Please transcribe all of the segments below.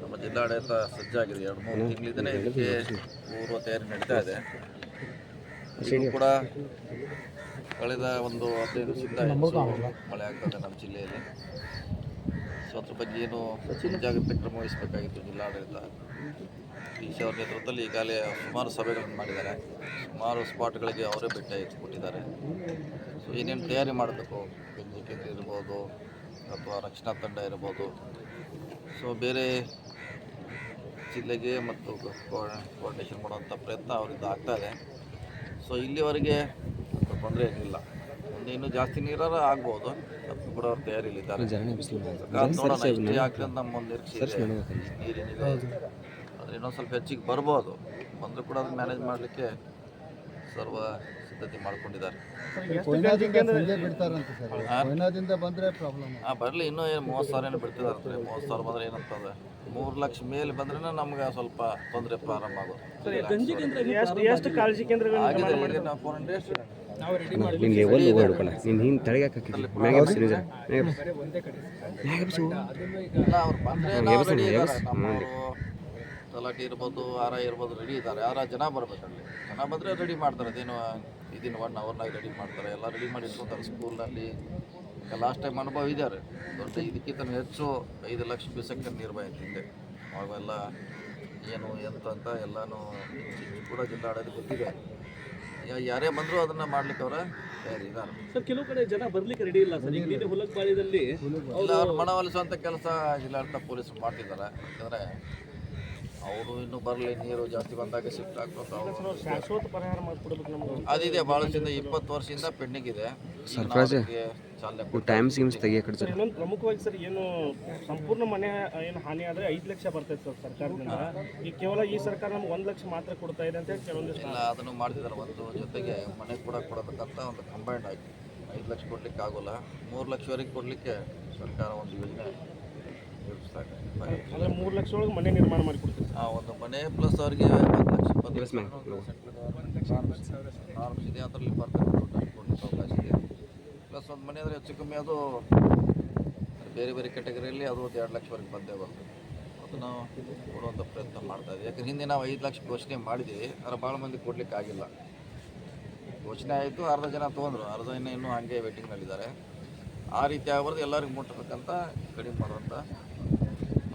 ನಮ್ಮ ಜಿಲ್ಲಾಡಳಿತ ಸಜ್ಜಾಗಿದೆ. ಎರಡು ಮೂರು ತಿಂಗಳಿಂದನೇ ಇದಕ್ಕೆ ಪೂರ್ವ ತಯಾರಿ ನಡೀತಾ ಇದೆ. ಇದು ಕೂಡ ಕಳೆದ ಒಂದು ಹದಿನೈದು ವರ್ಷದಿಂದ ಹೆಚ್ಚು ಮಳೆ ಆಗ್ತದೆ ನಮ್ಮ ಜಿಲ್ಲೆಯಲ್ಲಿ. ಸೊ ಅದ್ರ ಬಗ್ಗೆ ಏನು ಮುಂಜಾಗ್ರತೆ ಕ್ರಮ ವಹಿಸಬೇಕಾಗಿತ್ತು ಜಿಲ್ಲಾಡಳಿತ? ಅವ್ರ ನೇತೃತ್ವದಲ್ಲಿ ಈಗಾಗಲೇ ಸುಮಾರು ಸಭೆಗಳನ್ನು ಮಾಡಿದ್ದಾರೆ. ಸುಮಾರು ಸ್ಪಾಟ್ಗಳಿಗೆ ಅವರೇ ಭೇಟಿ ಕೊಟ್ಟಿದ್ದಾರೆ. ಸೊ ಏನೇನು ತಯಾರಿ ಮಾಡಬೇಕು? ಬೆಂಜಿ ಕೇಂದ್ರ ಇರ್ಬೋದು ಅಥವಾ ರಕ್ಷಣಾ ತಂಡ ಇರ್ಬೋದು. ಸೊ ಬೇರೆ ಜಿಲ್ಲೆಗೆ ಮತ್ತು ಕೋಆರ್ಡಿನೇಷನ್ ಮಾಡುವಂಥ ಪ್ರಯತ್ನ ಅವರಿಂದ ಆಗ್ತಾ ಇದೆ. ಸೊ ಇಲ್ಲಿವರೆಗೆ ತೊಂದರೆ ಏನಿಲ್ಲ. ಮುಂದೆ ಇನ್ನೂ ಜಾಸ್ತಿ ನೀರಾರ ಆಗ್ಬೋದು. ಅದಕ್ಕೂ ಕೂಡ ಅವ್ರು ತಯಾರಿಯಲ್ಲಿದ್ದಾರೆ. ನೋಡೋಣ ಆಗ್ತದೆ ನಮ್ಮ ಒಂದು ನೀರಿನಿದೆ ಆದರೆ ಇನ್ನೊಂದು ಸ್ವಲ್ಪ ಹೆಚ್ಚಿಗೆ ಬರ್ಬೋದು. ಬಂದರೂ ಕೂಡ ಅದನ್ನ ಮ್ಯಾನೇಜ್ ಮಾಡಲಿಕ್ಕೆ ಸರ್ವ ಸಿದ್ಧತೆ ಮಾಡ್ಕೊಂಡಿದ್ದಾರೆ ಹಾಂ ಬರಲಿ ಇನ್ನೂ ಏನು ಮೂವತ್ತು ಸಾವಿರ ಏನು ಬಿಡ್ತಿದ್ದಾರೆ ಮೂವತ್ತು ಸಾವಿರ ಬಂದ್ರೆ ಏನಂತದೆ ಮೂರು ಲಕ್ಷ ಮೇಲೆ ಬಂದ್ರೆ ನಮ್ಗೆ ಸ್ವಲ್ಪ ತೊಂದರೆ ಪ್ರಾರಂಭ ಆಗೋದು ನಾವು ಫೋರ್ ಹಂಡ್ರೆಡ್ ನಿನ್ನ ಲೆವೆಲ್ ಹೋಗ್ಬೇಕಲ್ಲ ನಿನ್ನ ಹಿಂಗೆ ತಳಗೆ ಹಾಕಿದ್ವಿ ಮ್ಯಾಗ ಎಬ್ಸಿ ನಿಜ ಮ್ಯಾಗ ಎಬ್ಸು ಇಲ್ಲ ಅವ್ರು ಬಂದರೆ ನಾವು ರೆಡಿ ಇದ್ದಾರೆ ನಮ್ಮವರು ತಲಾಟಿ ಇರ್ಬೋದು ಆರ ಇರ್ಬೋದು ರೆಡಿ ಇದ್ದಾರೆ. ಯಾರ ಜನ ಬರ್ಬೇಕಲ್ಲಿ ಜನ ಬಂದರೆ ರೆಡಿ ಮಾಡ್ತಾರೆ. ಅದೇನು ಇದನ್ನು ಒನ್ ಅವರ್ನಾಗ ರೆಡಿ ಮಾಡ್ತಾರೆ. ಎಲ್ಲ ರೆಡಿ ಮಾಡಿ ಇಟ್ಕೊತಾರೆ ಸ್ಕೂಲ್ನಲ್ಲಿ ಲಾಸ್ಟ್ ಟೈಮ್ ಅನುಭವ ಇದ್ದಾರೆ ದೊಡ್ಡ ಇದಕ್ಕಿಂತ ಹೆಚ್ಚು ಐದು ಲಕ್ಷ ಬಿಸಕ್ಕೆ ಹಿಂದೆ ಅವೆಲ್ಲ ಏನು ಎಂತ ಅಂತ ಎಲ್ಲನೂ ಕೂಡ ಜಿಲ್ಲಾಡಳಿತ ಗೊತ್ತಿದೆ. ಯಾರೇ ಬಂದರೂ ಅದನ್ನ ಮಾಡ್ಲಿಕ್ಕೆ ಅವರ ತಯಾರಿ ಇದ್ದಾರೆ ಸರ್ ಕೆಲವು ಕಡೆ ಜನ ಬರ್ಲಿಕ್ಕೆ ರೆಡಿ ಇಲ್ಲ ಸರ್. ಈಗ ನಿನ್ನೆ ಹುಲಕ್ಪಾಳ್ಯದಲ್ಲಿ ಇಲ್ಲ ಅವ್ರು ಮನವೊಲಿಸುವಂಥ ಕೆಲಸ ಜಿಲ್ಲಾಡಳಿತ ಪೊಲೀಸರು ಮಾಡ್ತಿದ್ದಾರೆ. ಯಾಕಂದರೆ ಅವರು ಇನ್ನು ಬರಲಿ ನೀರು ಜಾಸ್ತಿ ಬಂದಾಗ ಶಿಫ್ಟ್ ಆಗ್ಬೇಕು ಅವರು. ಶಾಶ್ವತ ಪರಿಹಾರ ಮಾಡಿಕೊಡ್ಬೇಕು ನಮ್ಗೆ. ಅದಿದೆ ಭಾಳ ವರ್ಷದಿಂದ ಇಪ್ಪತ್ತು ವರ್ಷದಿಂದ ಪೆಂಡಿಂಗ್ ಇದೆ. ಸರ್ಫರಾಜ್? ಟೈಮ್ ಸೀಮ್ಸ್ ತೆಗಿಯಕ್ಕೆ ಸರ್. ಇನ್ನೊಂದು ಪ್ರಮುಖವಾಗಿ ಸರ್ ಏನು ಸಂಪೂರ್ಣ ಮನೆ ಏನು ಹಾನಿ ಆದರೆ ಐದು ಲಕ್ಷ ಬರ್ತೈತೆ ಸರ್ ಸರ್ಕಾರದಿಂದ. ಈ ಕೇವಲ ಈ ಸರ್ಕಾರ ನಮ್ಗೆ ಒಂದು ಲಕ್ಷ ಮಾತ್ರ ಕೊಡ್ತಾ ಇದೆ ಅಂತ ಹೇಳಿ ಕೆಲವೊಂದಿಷ್ಟು ಇಲ್ಲ ಅದನ್ನು ಮಾಡ್ತಿದ್ದಾರೆ ಒಂದು ಜೊತೆಗೆ ಮನೆ ಕೂಡ ಕೊಡಬೇಕಂತ ಒಂದು ಕಂಬೈಂಡ್ ಆಗಿ ಐದು ಲಕ್ಷ ಕೊಡ್ಲಿಕ್ಕೆ ಆಗೋಲ್ಲ. ಮೂರು ಲಕ್ಷವರೆಗೆ ಕೊಡಲಿಕ್ಕೆ ಸರ್ಕಾರ ಒಂದು ಯೋಜನೆ ರೂಪಿಸ್ತಾ ಇದೆ. ಅಂದರೆ ಮೂರು ಲಕ್ಷ ಒಳಗೆ ಮನೆ ನಿರ್ಮಾಣ ಮಾಡಿ ಕೊಡ್ತೀವಿ ಆ ಒಂದು ಮನೆ ಪ್ಲಸ್ ಅವರಿಗೆ ನಾರ್ಮ್ಸ್ ಇದೆ ಅದರಲ್ಲಿ ಕೊಡ್ಲಿಕ್ಕೆ ಅವಕಾಶ ಇದೆ. ಪ್ಲಸ್ ಒಂದು ಮನೆ ಅಂದರೆ ಹೆಚ್ಚು ಕಮ್ಮಿ ಅದು ಬೇರೆ ಬೇರೆ ಕೆಟಗರಿಯಲ್ಲಿ ಅದು ಒಂದು ಎರಡು ಲಕ್ಷವರೆಗೆ ಬಂದೇ ಬರ್ತದೆ ಅದು ನಾವು ಕೊಡುವಂಥ ಪ್ರಯತ್ನ ಮಾಡ್ತಾ ಇದ್ದೀವಿ ಯಾಕಂದ್ರೆ ಹಿಂದೆ ನಾವು ಐದು ಲಕ್ಷ ಘೋಷಣೆ ಮಾಡಿದ್ದೀವಿ ಆದರೆ ಭಾಳ ಮಂದಿ ಕೊಡಲಿಕ್ಕೆ ಆಗಿಲ್ಲ. ಘೋಷಣೆ ಆಯಿತು ಅರ್ಧ ಜನ ತೊಗೊಂಡ್ರು. ಅರ್ಧ ಜನ ಇನ್ನೂ ಹಂಗೆ ವೇಟಿಂಗ್ನಲ್ಲಿದ್ದಾರೆ ಆ ರೀತಿ ಆಗ್ಬಾರ್ದು ಎಲ್ಲರಿಗೂ ಮುಟ್ಟಬೇಕಂತ ಕಡಿಮೆ ಮಾಡುವಂಥ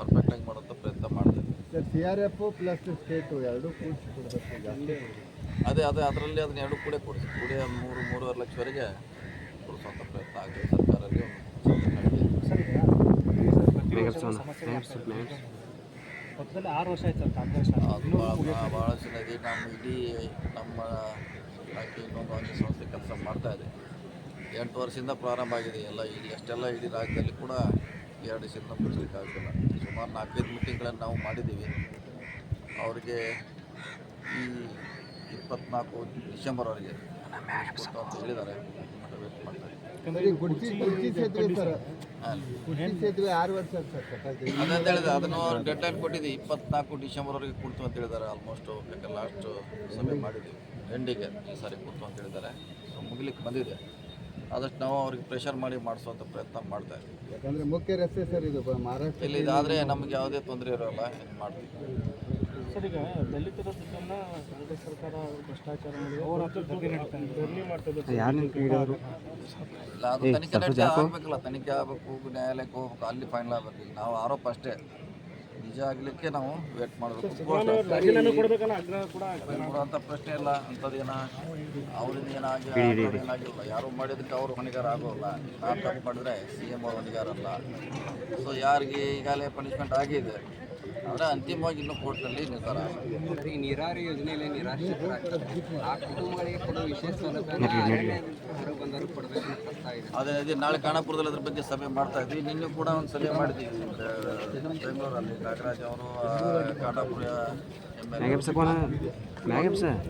ಪರ್ಫೆಕ್ಟಾಗಿ ಮಾಡುವಂಥ ಪ್ರಯತ್ನ ಮಾಡ್ತೀವಿ sir C R F plus state ಎರಡು ಕೂಡಿಸಿ ಕೊಡಬೇಕು ಜಾಸ್ತಿ ಅದೇ ಅದೇ ಅದರಲ್ಲಿ ಅದನ್ನ ಎರಡು ಕೂಡ ಕೊಡಿಸಿ. ಕೂಡ ಒಂದು ಮೂರು ಮೂರುವರೆ ಲಕ್ಷವರೆಗೆ ಕೊಡಿಸುವಂಥ ಪ್ರಯತ್ನ ಆಗಲಿ ಎಬ್ಸು ಆರು ವರ್ಷ ಆಯ್ತು ಸರ್ ಕಾಂಗ್ರೆಸ್ ಭಾಳ ಚೆನ್ನಾಗಿ ನಮ್ಮ ಇಡೀ ನಮ್ಮ ಇಲಾಖೆ ಇನ್ನೊಂದು ಅಂಗ ಸಂಸ್ಥೆ ಕೆಲಸ ಮಾಡ್ತಾ ಇದೆ. ಎಂಟು ವರ್ಷದಿಂದ ಪ್ರಾರಂಭ ಆಗಿದೆ. ಎಲ್ಲ ಇಲ್ಲಿ ಅಷ್ಟೆಲ್ಲ ಇಡೀ ರಾಜ್ಯದಲ್ಲಿ ಕೂಡ ಎರಡು ಸಿಕ್ಕ ಮುಗಿಸ್ಲಿಕ್ಕೆ ಆಗಿಲ್ಲ ಸುಮಾರು ನಾಲ್ಕೈದು ಮೀಟಿಂಗ್ಗಳನ್ನು ನಾವು ಮಾಡಿದ್ದೀವಿ. ಅವರಿಗೆ ಈ ಇಪ್ಪತ್ನಾಲ್ಕು ಡಿಸೆಂಬರ್ವರೆಗೆ ಕೊಟ್ಟು ಅಂತ ಹೇಳಿದ್ದಾರೆ. ವೇಟ್ ಮಾಡ್ತಾರೆ ಅದಂತ ಹೇಳಿದೆ ಅದನ್ನು ಡೆಡ್ ಲೈನ್ ಕೊಟ್ಟಿದ್ದೆ ಇಪ್ಪತ್ನಾಲ್ಕು ಡಿಸೆಂಬರ್ವರೆಗೆ ಕೊಡ್ತು ಅಂತ ಹೇಳಿದ್ದಾರೆ. ಆಲ್ಮೋಸ್ಟ್ ಯಾಕಂದ್ರೆ ಲಾಸ್ಟ್ ಸಮಯ ಮಾಡಿದ್ವಿ. ಎಂಡಿಗೆ ಈ ಸಾರಿ ಕೊಡ್ತು ಅಂತ ಹೇಳಿದ್ದಾರೆ. ಮುಗಿಲಿಕ್ಕೆ ಬಂದಿದೆ. ಆದಷ್ಟು ನಾವು ಅವ್ರಿಗೆ ಪ್ರೆಷರ್ ಮಾಡಿ ಮಾಡಿಸುವಂಥ ಪ್ರಯತ್ನ ಮಾಡ್ತಾ ಇದ್ದೀವಿ. ಯಾಕಂದ್ರೆ ಮುಖ್ಯ ರಸ್ತೆ ಸರ್ ಇದು ಮಹಾರಾಷ್ಟ್ರ ಇಲ್ಲಿ ಇದಾದರೆ ನಮಗೆ ಯಾವುದೇ ತೊಂದರೆ ಇರೋಲ್ಲ ಇದು ಮಾಡ್ತೀವಿ. ಸರ್ ಈಗ ದಲಿತರ ದುಡ್ಡನ್ನ ಕಾಂಗ್ರೆಸ್ ಸರ್ಕಾರ ಭ್ರಷ್ಟಾಚಾರ ಧರಣಿ ಇಲ್ಲ ಅದು ತನಿಖೆ ನಡೀತಾ ಆಗಬೇಕಲ್ಲ ತನಿಖೆ ಆಗಬೇಕು ನ್ಯಾಯಾಲಯಕ್ಕೆ ಹೋಗ್ಬೇಕು ಅಲ್ಲಿ ಫೈನಲ್ ಆಗಬೇಕು. ನಾವು ಆರೋಪ ಅಷ್ಟೇ. ನಿಜ ಆಗಲಿಕ್ಕೆ ನಾವು ವೇಟ್ ಮಾಡಬೇಕು. ಅಂತ ಪ್ರಶ್ನೆ ಇಲ್ಲ. ಅಂಥದ್ದೇನ ಅವರಿಂದ ಏನಾಗಿ ಏನಾಗಿಲ್ಲ ಯಾರು ಮಾಡಿದಕ್ಕೆ ಅವರು ಹೊಣೆಗಾರ ಆಗೋಲ್ಲ. ನಾನು ತಪ್ಪು ಮಾಡಿದ್ರೆ ಸಿ ಎಂ ಅವ್ರ ಹೊಣೆಗಾರಲ್ಲ. ಸೊ ಯಾರಿಗೆ ಈಗಾಗಲೇ ಪನಿಷ್ಮೆಂಟ್ ಆಗಿದೆ? ಆದರೆ ಅಂತಿಮವಾಗಿ ಇನ್ನೂ ಕೋರ್ಟ್ನಲ್ಲಿ ನಿರ್ಧಾರ. ಈ ನೀರಾವರಿ ಯೋಜನೆಯಲ್ಲಿ ನಿರಾಶ್ರಿತರಾಗ್ತಾರೆ. ಆ ಕುಟುಂಬಗಳಿಗೆ ವಿಶೇಷ ಸೌಲಭ್ಯ ಕೊಡಬೇಕು ಅದೇ ಅದೇ ನಾಳೆ ಖಾನಾಪುರದಲ್ಲಿ ಅದ್ರ ಬಗ್ಗೆ ಸಭೆ ಮಾಡ್ತಾ ಇದ್ವಿ. ನಿನ್ನೆ ಕೂಡ ಒಂದು ಸಭೆ ಮಾಡಿದ್ದೀವಿ. ಬೆ- ಬೆಂಗಳೂರಲ್ಲಿ ನಾಗರಾಜ್ ಅವರು ಖಾನಾಪುರ ಎಂ ಎಲ್